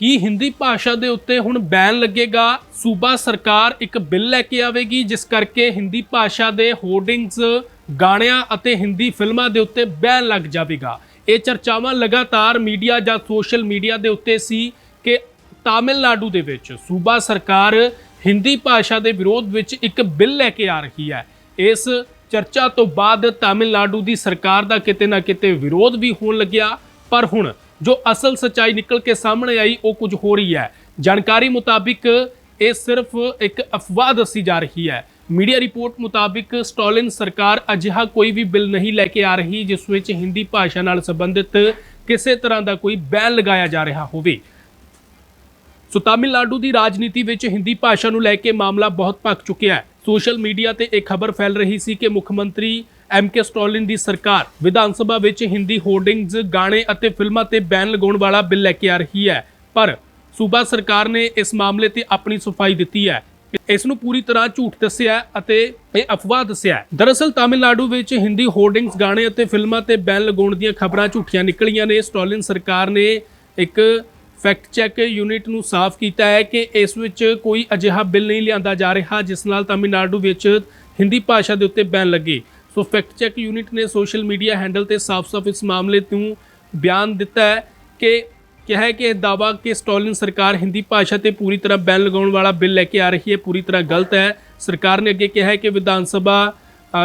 ਕੀ ਹਿੰਦੀ ਭਾਸ਼ਾ ਦੇ ਉੱਤੇ ਹੁਣ ਬੈਨ ਲੱਗੇਗਾ? ਸੂਬਾ ਸਰਕਾਰ ਇੱਕ ਬਿੱਲ ਲੈ ਕੇ ਆਵੇਗੀ, ਜਿਸ ਕਰਕੇ ਹਿੰਦੀ ਭਾਸ਼ਾ ਦੇ ਹੋਰਡਿੰਗਸ ਗਾਣਿਆਂ ਅਤੇ ਹਿੰਦੀ ਫਿਲਮਾਂ ਦੇ ਉੱਤੇ ਬੈਨ ਲੱਗ ਜਾਵੇਗਾ। ਇਹ ਚਰਚਾਵਾਂ ਲਗਾਤਾਰ ਮੀਡੀਆ ਜਾਂ ਸੋਸ਼ਲ ਮੀਡੀਆ ਦੇ ਉੱਤੇ ਸੀ ਕਿ ਤਾਮਿਲਨਾਡੂ ਦੇ ਵਿੱਚ ਸੂਬਾ ਸਰਕਾਰ ਹਿੰਦੀ ਭਾਸ਼ਾ ਦੇ ਵਿਰੋਧ ਵਿੱਚ ਇੱਕ ਬਿੱਲ ਲੈ ਕੇ ਆ ਰਹੀ ਹੈ। ਇਸ ਚਰਚਾ ਤੋਂ ਬਾਅਦ ਤਾਮਿਲਨਾਡੂ ਦੀ ਸਰਕਾਰ ਦਾ ਕਿਤੇ ਨਾ ਕਿਤੇ ਵਿਰੋਧ ਵੀ ਹੋਣ ਲੱਗਿਆ, ਪਰ ਹੁਣ ਜੋ ਅਸਲ ਸਚਾਈ ਨਿਕਲ ਕੇ ਸਾਹਮਣੇ ਆਈ, ਉਹ ਕੁਝ ਹੋ ਰਹੀ ਹੈ। ਜਾਣਕਾਰੀ ਮੁਤਾਬਿਕ ਇਹ ਸਿਰਫ ਇੱਕ ਅਫਵਾਹ ਦੱਸੀ ਜਾ ਰਹੀ ਹੈ। ਮੀਡੀਆ ਰਿਪੋਰਟ ਮੁਤਾਬਿਕ ਸਟਾਲਿਨ ਸਰਕਾਰ ਅਜਿਹਾ ਕੋਈ ਵੀ ਬਿੱਲ ਨਹੀਂ ਲੈ ਕੇ ਆ ਰਹੀ, ਜਿਸ ਵਿੱਚ ਹਿੰਦੀ ਭਾਸ਼ਾ ਨਾਲ ਸੰਬੰਧਿਤ ਕਿਸੇ ਤਰ੍ਹਾਂ ਦਾ ਕੋਈ ਬੈਨ ਲਗਾਇਆ ਜਾ ਰਿਹਾ ਹੋਵੇ। ਸੋ ਤਾਮਿਲਨਾਡੂ ਦੀ ਰਾਜਨੀਤੀ ਵਿੱਚ ਹਿੰਦੀ ਭਾਸ਼ਾ ਨੂੰ ਲੈ ਕੇ ਮਾਮਲਾ ਬਹੁਤ ਭਖ ਚੁੱਕਿਆ ਹੈ। ਸੋਸ਼ਲ ਮੀਡੀਆ ਤੇ ਇਹ ਖਬਰ ਫੈਲ ਰਹੀ ਸੀ ਕਿ ਮੁੱਖ ਮੰਤਰੀ ਐਮ ਕੇ ਸਟਾਲਿਨ ਦੀ ਸਰਕਾਰ। ਵਿਧਾਨ ਸਭਾ ਵਿੱਚ ਹਿੰਦੀ ਹੋਰਡਿੰਗਜ਼ ਗਾਣੇ ਅਤੇ ਫਿਲਮਾਂ ਤੇ ਬੈਨ ਲਗਾਉਣ ਵਾਲਾ ਬਿੱਲ ਲੈ ਕੇ ਆ ਰਹੀ ਹੈ। ਪਰ ਸੂਬਾ ਸਰਕਾਰ ਨੇ ਇਸ ਮਾਮਲੇ ਤੇ ਆਪਣੀ ਸਫ਼ਾਈ ਦਿੱਤੀ ਹੈ। ਇਸ ਨੂੰ ਪੂਰੀ ਤਰ੍ਹਾਂ ਝੂਠ ਦੱਸਿਆ ਅਤੇ ਇਹ ਅਫਵਾਹ ਦੱਸਿਆ ਦਰਅਸਲ ਤਾਮਿਲਨਾਡੂ ਵਿੱਚ ਹਿੰਦੀ ਹੋਰਡਿੰਗਸ ਗਾਣੇ ਅਤੇ ਫਿਲਮਾਂ ਤੇ ਬੈਨ ਲਗਾਉਣ ਦੀਆਂ ਖਬਰਾਂ ਝੂਠੀਆਂ ਨਿਕਲੀਆਂ ਨੇ। ਸਟਾਲਿਨ ਸਰਕਾਰ ਨੇ ਇੱਕ ਫੈਕਟ ਚੈੱਕ ਯੂਨਿਟ ਨੂੰ ਸਾਫ਼ ਕੀਤਾ ਹੈ ਕਿ ਇਸ ਵਿੱਚ ਕੋਈ ਅਜਿਹਾ ਬਿੱਲ ਨਹੀਂ ਲਿਆਂਦਾ ਜਾ ਰਿਹਾ ਜਿਸ ਨਾਲ ਤਾਮਿਲਨਾਡੂ ਵਿੱਚ ਹਿੰਦੀ ਭਾਸ਼ਾ ਦੇ ਉੱਤੇ ਬੈਨ ਲੱਗੇ। ਸੋ ਫੈਕਟ ਚੈੱਕ ਯੂਨਿਟ ਨੇ ਸੋਸ਼ਲ ਮੀਡੀਆ ਹੈਂਡਲ ਤੇ ਸਾਫ਼-ਸਾਫ਼ ਇਸ ਮਾਮਲੇ ਤੋਂ ਬਿਆਨ ਦਿੱਤਾ ਹੈ ਕਿ ਕਿਹਾ ਹੈ ਕਿ ਇਹ ਦਾਵਾ ਕਿ ਸਟਾਲਿਨ ਸਰਕਾਰ ਹਿੰਦੀ ਭਾਸ਼ਾ ਤੇ ਪੂਰੀ ਤਰ੍ਹਾਂ ਬੈਨ ਲਗਾਉਣ ਵਾਲਾ ਬਿੱਲ ਲੈ ਕੇ ਆ ਰਹੀ ਹੈ, ਪੂਰੀ ਤਰ੍ਹਾਂ ਗਲਤ ਹੈ। ਸਰਕਾਰ ਨੇ ਅੱਗੇ ਕਿਹਾ ਹੈ ਕਿ ਵਿਧਾਨ ਸਭਾ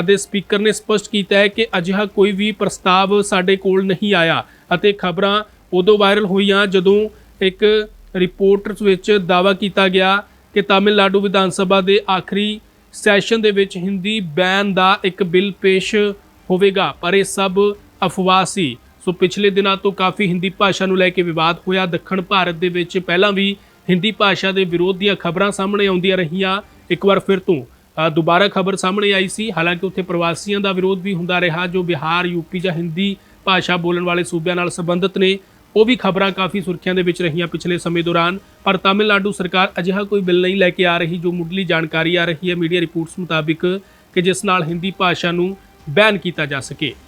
ਦੇ ਸਪੀਕਰ ਨੇ ਸਪਸ਼ਟ ਕੀਤਾ ਹੈ ਕਿ ਅਜਿਹਾ ਕੋਈ ਵੀ ਪ੍ਰਸਤਾਵ ਸਾਡੇ ਕੋਲ ਨਹੀਂ ਆਇਆ ਅਤੇ ਖਬਰਾਂ ਉਦੋਂ ਵਾਇਰਲ ਹੋਈਆਂ ਜਦੋਂ ਇੱਕ ਰਿਪੋਰਟਸ ਵਿੱਚ ਦਾਵਾ ਕੀਤਾ ਗਿਆ ਕਿ ਤਾਮਿਲਨਾਡੂ ਵਿਧਾਨ ਸਭਾ ਦੇ ਆਖਰੀ ਸੈਸ਼ਨ ਦੇ ਵਿੱਚ ਹਿੰਦੀ ਬੈਨ ਦਾ ਇੱਕ ਬਿੱਲ ਪੇਸ਼ ਹੋਵੇਗਾ, ਪਰ ਇਹ ਸਭ ਅਫਵਾਹ ਸੀ। ਸੋ ਪਿਛਲੇ ਦਿਨਾਂ ਤੋਂ ਕਾਫੀ ਹਿੰਦੀ ਭਾਸ਼ਾ ਨੂੰ ਲੈ ਕੇ ਵਿਵਾਦ ਹੋਇਆ। ਦੱਖਣ ਭਾਰਤ ਦੇ ਵਿੱਚ ਪਹਿਲਾਂ ਵੀ ਹਿੰਦੀ ਭਾਸ਼ਾ ਦੇ ਵਿਰੋਧ ਦੀਆਂ ਖਬਰਾਂ ਸਾਹਮਣੇ ਆਉਂਦੀਆਂ ਰਹੀਆਂ। ਇੱਕ ਵਾਰ ਫਿਰ ਤੋਂ ਦੁਬਾਰਾ ਖਬਰ ਸਾਹਮਣੇ ਆਈ ਸੀ। ਹਾਲਾਂਕਿ ਉੱਥੇ ਪ੍ਰਵਾਸੀਆਂ ਦਾ ਵਿਰੋਧ ਵੀ ਹੁੰਦਾ ਰਿਹਾ, ਜੋ ਬਿਹਾਰ ਯੂਪੀ ਜਾਂ ਹਿੰਦੀ ਭਾਸ਼ਾ ਬੋਲਣ ਵਾਲੇ ਸੂਬਿਆਂ ਨਾਲ ਸੰਬੰਧਿਤ ਨੇ। ਉਹ ਵੀ ਖਬਰਾਂ ਕਾਫੀ ਸੁਰਖੀਆਂ ਦੇ ਵਿੱਚ ਰਹੀਆਂ ਪਿਛਲੇ ਸਮੇਂ ਦੌਰਾਨ, ਪਰ ਤਾਮਿਲਨਾਡੂ ਸਰਕਾਰ ਅਜਿਹਾ ਕੋਈ ਬਿੱਲ ਨਹੀਂ ਲੈ ਕੇ ਆ ਰਹੀ ਜੋ ਮੁੱਢਲੀ ਜਾਣਕਾਰੀ ਆ ਰਹੀ ਹੈ ਮੀਡੀਆ ਰਿਪੋਰਟਸ ਮੁਤਾਬਿਕ ਕਿ ਜਿਸ ਨਾਲ ਹਿੰਦੀ ਭਾਸ਼ਾ ਨੂੰ ਬੈਨ ਕੀਤਾ ਜਾ ਸਕੇ।